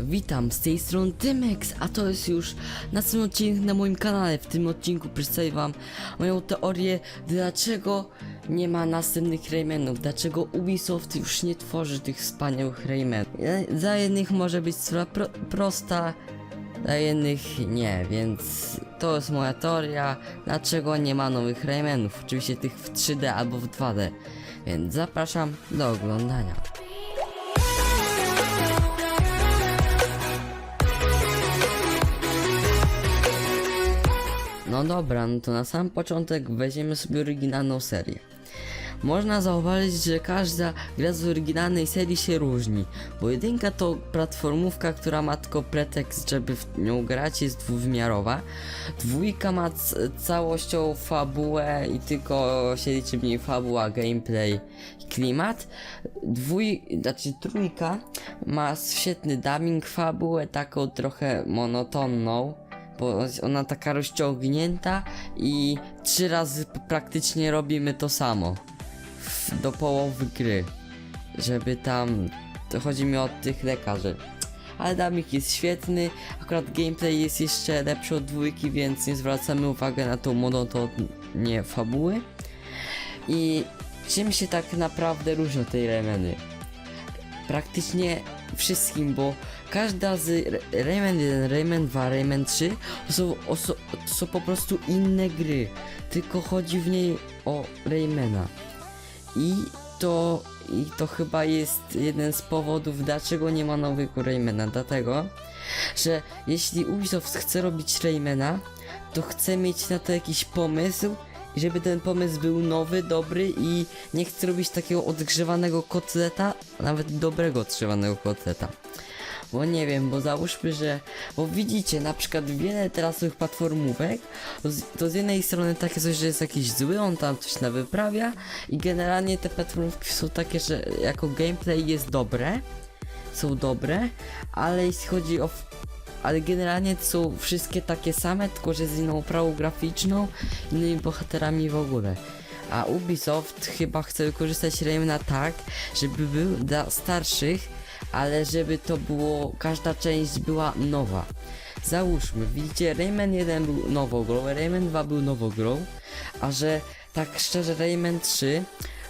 Witam, z tej strony Tymex, a to jest już następny odcinek na moim kanale. W tym odcinku przedstawię wam moją teorię, dlaczego nie ma następnych Raymanów, dlaczego Ubisoft już nie tworzy tych wspaniałych Raymanów. Za jednych może być sprawa pro prosta, dla jednych nie, więc to jest moja teoria, dlaczego nie ma nowych Raymanów, oczywiście tych w 3D albo w 2D. Więc zapraszam do oglądania. No dobra, no to na sam początek weźmiemy sobie oryginalną serię. Można zauważyć, że każda gra z oryginalnej serii się różni, bo jedynka to platformówka, która ma tylko pretekst, żeby w nią grać, jest dwuwymiarowa. Dwójka ma całością fabułę i tylko się liczy w niej fabuła, gameplay klimat. Dwój, znaczy trójka ma świetny dubbing, fabułę taką trochę monotonną bo ona taka rozciągnięta i trzy razy praktycznie robimy to samo w, do połowy gry, żeby tam, to chodzi mi o tych lekarzy. Ale damik jest świetny, akurat gameplay jest jeszcze lepszy od dwójki, więc nie zwracamy uwagi na tą monotonię fabuły. I czym się tak naprawdę różnią te remeny? praktycznie wszystkim, bo każda z Rayman 1, Rayman 2, Rayman 3 to są, oso, to są po prostu inne gry, tylko chodzi w niej o Raymana. I to, I to chyba jest jeden z powodów, dlaczego nie ma nowego Raymana, dlatego, że jeśli Ubisoft chce robić Raymana, to chce mieć na to jakiś pomysł i żeby ten pomysł był nowy, dobry i nie chce robić takiego odgrzewanego kotleta, nawet dobrego odgrzewanego kotleta. Bo nie wiem, bo załóżmy, że. Bo widzicie, na przykład wiele teraz tych platformówek, to z, to z jednej strony takie coś, że jest jakiś zły, on tam coś nawyprawia i generalnie te platformówki są takie, że jako gameplay jest dobre, są dobre, ale jeśli chodzi o. Ale generalnie to są wszystkie takie same, tylko że z inną oprawą graficzną, innymi bohaterami w ogóle. A Ubisoft chyba chce wykorzystać Raymana tak, żeby był dla starszych, ale żeby to było, każda część była nowa. Załóżmy, widzicie, Rayman 1 był nową grą, Rayman 2 był nową grą, a że tak szczerze Rayman 3,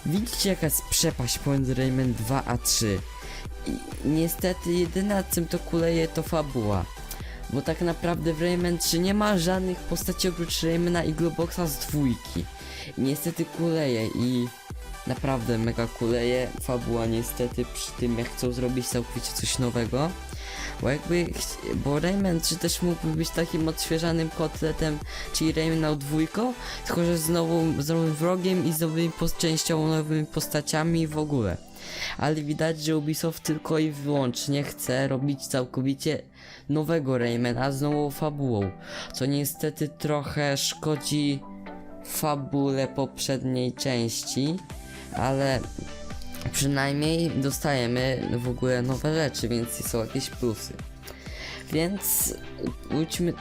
widzicie jaka jest przepaść pomiędzy Rayman 2 a 3. I niestety jedyna czym to kuleje to fabuła. Bo tak naprawdę w Rayman 3 nie ma żadnych postaci oprócz Raymana i Globoxa z dwójki. I niestety kuleje i naprawdę mega kuleje. Fabuła niestety przy tym jak chcą zrobić całkowicie coś nowego. Bo jakby, bo Rayman 3 też mógłby być takim odświeżanym kotletem, czyli Rayman dwójką, tylko że z, nową, z nowym wrogiem i z nowymi częścią, nowymi postaciami w ogóle. Ale widać, że Ubisoft tylko i wyłącznie chce robić całkowicie nowego Raymana z nową fabułą, co niestety trochę szkodzi fabule poprzedniej części, ale przynajmniej dostajemy w ogóle nowe rzeczy, więc są jakieś plusy. Więc pójdźmy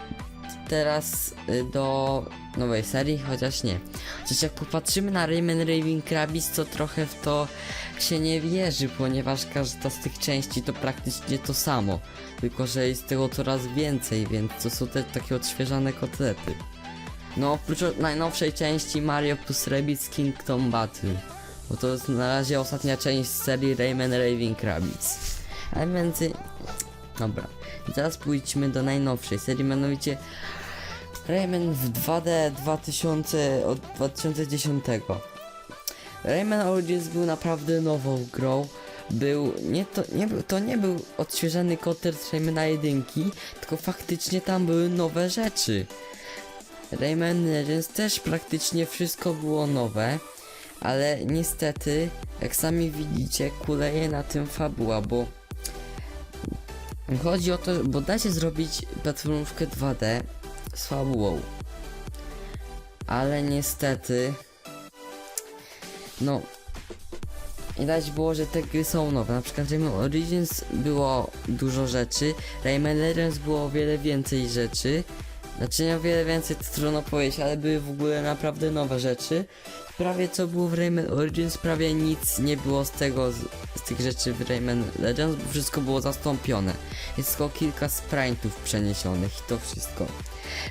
teraz y, do nowej serii, chociaż nie. Chociaż jak popatrzymy na Rayman Raving Rabbids, to trochę w to się nie wierzy, ponieważ każda z tych części to praktycznie to samo. Tylko, że jest tego coraz więcej, więc to są te takie odświeżane kotlety. No, oprócz najnowszej części Mario plus Rabbids Kingdom Battle. Bo to jest na razie ostatnia część serii Rayman Raving Rabbids. Ale między... Dobra. I teraz pójdźmy do najnowszej serii, mianowicie Rayman w 2D 2000 od 2010. Rayman Origins był naprawdę nową grą. Był, nie to, nie to nie był odświeżany koter z Raymana 1, tylko faktycznie tam były nowe rzeczy. Rayman Legends też praktycznie wszystko było nowe, ale niestety, jak sami widzicie, kuleje na tym fabuła, bo chodzi o to, bo da się zrobić platformówkę 2D z fabułą. Ale niestety, no, widać było, że te gry są nowe. Na przykład Rayman Origins było dużo rzeczy, Rayman Legends było o wiele więcej rzeczy, Znaczy o wiele więcej to trudno powiedzieć, ale były w ogóle naprawdę nowe rzeczy. Prawie co było w Rayman Origins, prawie nic nie było z tego, z, z tych rzeczy w Rayman Legends, bo wszystko było zastąpione. Jest tylko kilka sprite'ów przeniesionych i to wszystko.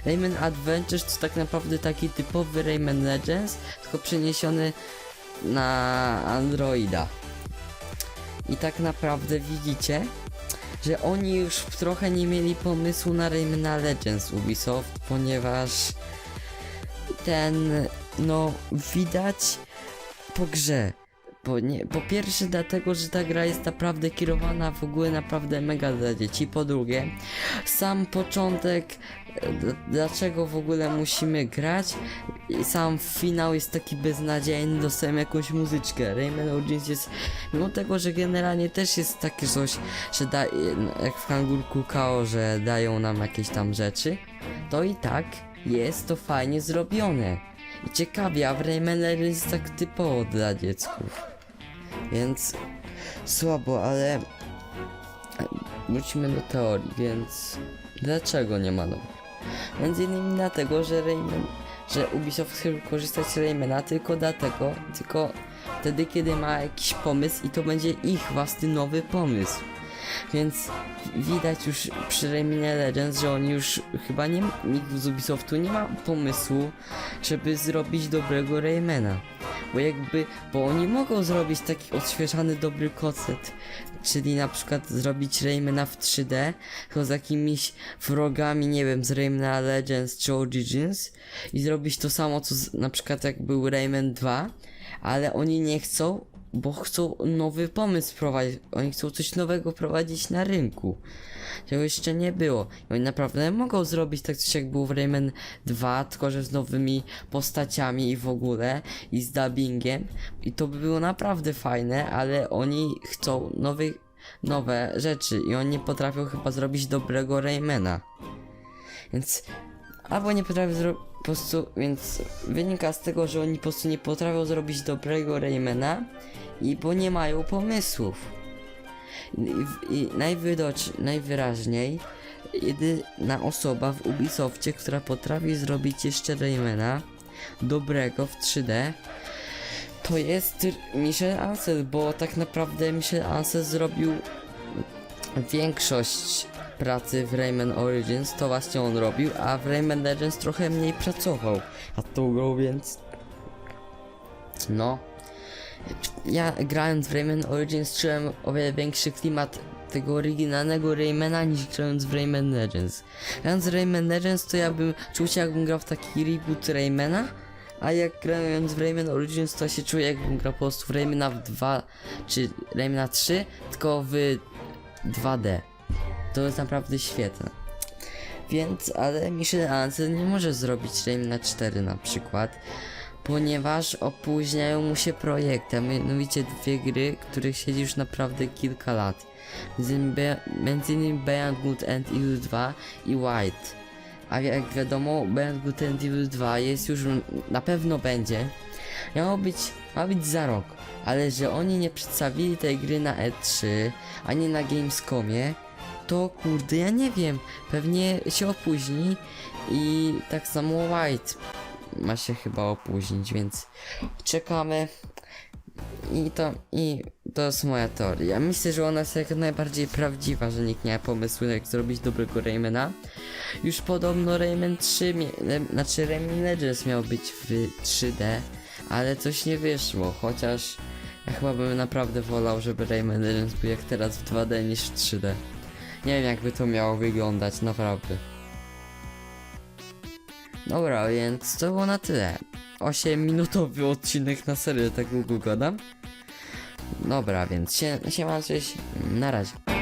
Rayman Adventures to tak naprawdę taki typowy Rayman Legends, tylko przeniesiony na Androida. I tak naprawdę widzicie, że oni już trochę nie mieli pomysłu na Raymana Legends Ubisoft, ponieważ ten, no, widać po grze. Po, nie, po pierwsze dlatego, że ta gra jest naprawdę kierowana w ogóle naprawdę mega dla dzieci. Po drugie, sam początek, e, dlaczego w ogóle musimy grać i sam finał jest taki beznadziejny, dostałem jakąś muzyczkę. Rayman Origins jest, mimo tego, że generalnie też jest takie coś, że da, jak w Hangulku Kao, że dają nam jakieś tam rzeczy, to i tak jest to fajnie zrobione. I ciekawie, a w Rayman jest tak typowo dla dziecków. Więc słabo, ale wrócimy do teorii, więc dlaczego nie ma nowych? Między innymi dlatego, że Rayman, że Ubisoft chce korzystać z Raymana tylko dlatego, tylko wtedy, kiedy ma jakiś pomysł i to będzie ich własny nowy pomysł. Więc widać już przy Raymanie Legends, że oni już chyba nie, nikt z Ubisoftu nie ma pomysłu, żeby zrobić dobrego Raymana. Bo jakby, bo oni mogą zrobić taki odświeżany dobry koncept, czyli na przykład zrobić Raymana w 3D, tylko z jakimiś wrogami, nie wiem, z Raymana Legends czy Origins i zrobić to samo, co z, na przykład jak był Rayman 2, ale oni nie chcą, bo chcą nowy pomysł prowadzić, oni chcą coś nowego prowadzić na rynku. Czego jeszcze nie było. I oni naprawdę mogą zrobić tak coś jak było w Rayman 2, tylko że z nowymi postaciami i w ogóle, i z dubbingiem. I to by było naprawdę fajne, ale oni chcą nowych, nowe rzeczy i oni nie potrafią chyba zrobić dobrego Raymana. Więc albo nie potrafią zrobić po prostu, więc wynika z tego, że oni po prostu nie potrafią zrobić dobrego Raymana i bo nie mają pomysłów. I, i najwyraźniej jedyna osoba w Ubisoftie, która potrafi zrobić jeszcze Raymana dobrego w 3D to jest Michel Ancel, bo tak naprawdę Michel Ancel zrobił większość pracy w Rayman Origins, to właśnie on robił, a w Rayman Legends trochę mniej pracował nad tą grą, więc no ja grając w Rayman Origins czułem o wiele większy klimat tego oryginalnego Raymana niż grając w Rayman Legends. Grając w Rayman Legends to ja bym czuł się jakbym grał w taki reboot Raymana, a jak grając w Rayman Origins to się czuję jakbym grał po prostu w Raymana w 2 czy Raymana 3, tylko w 2D. To jest naprawdę świetne. Więc, ale Michel Ancel nie może zrobić Raymana 4 na przykład, ponieważ opóźniają mu się projekty, a mianowicie dwie gry, których siedzi już naprawdę kilka lat. Między innymi Beyond Good and Evil 2 i White. A jak wiadomo, Beyond Good and Evil 2 jest już, na pewno będzie. Miało być, ma być za rok, ale że oni nie przedstawili tej gry na E3, ani na Gamescomie, to kurde, ja nie wiem, pewnie się opóźni i tak samo White ma się chyba opóźnić, więc czekamy. I to, I to jest moja teoria. Myślę, że ona jest jak najbardziej prawdziwa, że nikt nie ma pomysłu jak zrobić dobrego Raymana. Już podobno Rayman 3, mie- le- znaczy Rayman Legends miał być w 3D, ale coś nie wyszło, chociaż ja chyba bym naprawdę wolał, żeby Rayman Legends był jak teraz w 2D niż w 3D. Nie wiem jakby to miało wyglądać, naprawdę. Dobra, więc to było na tyle. 8 minutowy odcinek na serio, tak długo gadam. Dobra, więc się, się cześć, na razie.